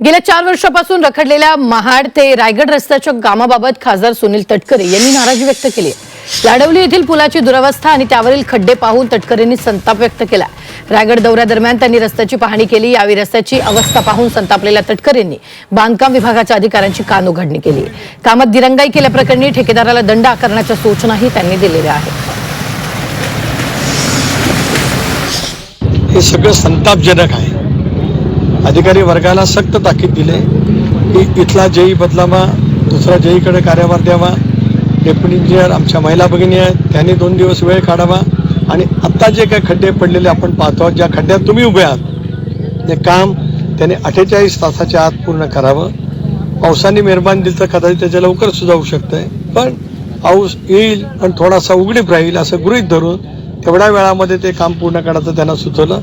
गेल्या चार वर्षापासून रखडलेल्या महाड ते रायगड रस्त्याच्या कामाबाबत खासदार सुनील तटकरे यांनी नाराजी व्यक्त केली लाडवली येथील पुलाची दुरावस्था आणि त्यावरील खड्डे पाहून तटकरेंनी संताप व्यक्त केला. रायगड दौऱ्यादरम्यान त्यांनी रस्त्याची पाहणी केली. यावेळी रस्त्याची अवस्था पाहून संतापलेल्या तटकरेंनी बांधकाम विभागाच्या अधिकाऱ्यांची कानउघडणी केली. कामात दिरंगाई केल्याप्रकरणी ठेकेदाराला दंड आकारण्याच्या सूचनाही त्यांनी दिलेल्या आहेत. हे सगळं संतापजनक आहे. अधिकारी वर्गाला सक्त ताकीद दिले की इथला जेई बदलावा दुसरा जेईकडे कार्यभार द्यावा. डेप्युटी इंजिनियर आमच्या महिला भगिनी आहेत त्यांनी दोन दिवस वेळ काढावा. आणि आत्ता जे काही खड्डे पडलेले आपण पाहतो आहोत, ज्या खड्ड्यात तुम्ही उभे आहात ते काम त्याने अठ्ठेचाळीस तासाच्या आत पूर्ण करावं. पावसाने मेहरबान दिली तर कदाचित त्याच्या लवकर सुद्धा शकतं शकतंय. पण पाऊस येईल पण थोडासा उघडीप राहील असं गृहीत धरून तेवढ्या वेळामध्ये ते काम पूर्ण करायचं त्यांना सुचवलं.